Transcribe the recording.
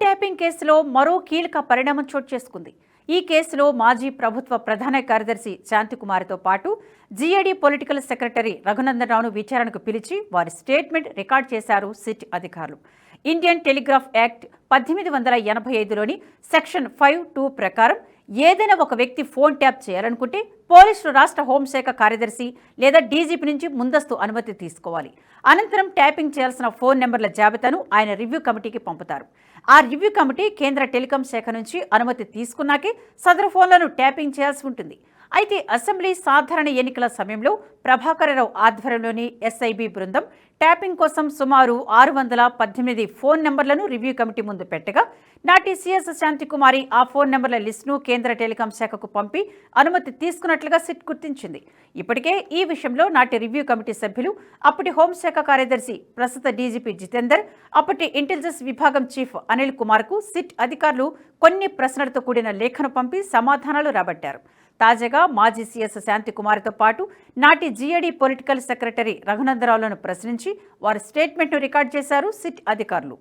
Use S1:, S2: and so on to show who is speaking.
S1: Tapping కేసులో మరో కీలక పరిణామం చోటు చేసుకుంది. ఈ కేసులో మాజీ ప్రభుత్వ ప్రధాన కార్యదర్శి శాంతికుమార్తో పాటు జీఏడీ పొలిటికల్ సెక్రటరీ రఘునందనరావును విచారణకు పిలిచి వారి స్టేట్మెంట్ రికార్డ్ చేశారు సిట్ అధికారులు. ఇండియన్ టెలిగ్రాఫ్ యాక్ట్ పద్దెనిమిది వందల ఎనభై ఐదులోని సెక్షన్ ఫైవ్ టూ ప్రకారం ఏదైనా ఒక వ్యక్తి ఫోన్ ట్యాప్ చేయాలనుకుంటే పోలీసులు రాష్ట్ర హోంశాఖ కార్యదర్శి లేదా డీజీపీ నుంచి ముందస్తు అనుమతి తీసుకోవాలి. అనంతరం ట్యాపింగ్ చేయాల్సిన ఫోన్ నెంబర్ల జాబితాను ఆయన రివ్యూ కమిటీకి పంపుతారు. ఆ రివ్యూ కమిటీ కేంద్ర టెలికాం శాఖ నుంచి అనుమతి తీసుకున్నాకే సదరు ఫోన్లను ట్యాపింగ్ చేయాల్సి ఉంటుంది. అయితే అసెంబ్లీ సాధారణ ఎన్నికల సమయంలో ప్రభాకరరావు ఆధ్వర్యంలోని ఎస్ఐబి బృందం ట్యాపింగ్ కోసం సుమారు ఆరు వందల పద్దెనిమిది ఫోన్ నెంబర్లను రివ్యూ కమిటీ ముందు పెట్టగా నాటి సిఎస్ శాంతికుమారి ఆ ఫోన్ నెంబర్ల లిస్టును కేంద్ర టెలికాం శాఖకు పంపి అనుమతి తీసుకున్నట్లుగా సిట్ గుర్తించింది. ఇప్పటికే ఈ విషయంలో నాటి రివ్యూ కమిటీ సభ్యులు అప్పటి హోంశాఖ కార్యదర్శి ప్రస్తుత డీజీపీ జితేందర్ అప్పటి ఇంటెలిజెన్స్ విభాగం చీఫ్ అనిల్ కుమార్కు సిట్ అధికారులు కొన్ని ప్రశ్నలతో కూడిన లేఖను పంపి సమాధానాలు రాబట్టారు. తాజాగా మాజీ సీఎస్ శాంతికుమార్తో పాటు నాటి జీఏడీ పొలిటికల్ సెక్రటరీ రఘునందరావులను ప్రశ్నించి వారి స్టేట్మెంట్ను రికార్డ్ చేశారు సిట్ అధికారులు.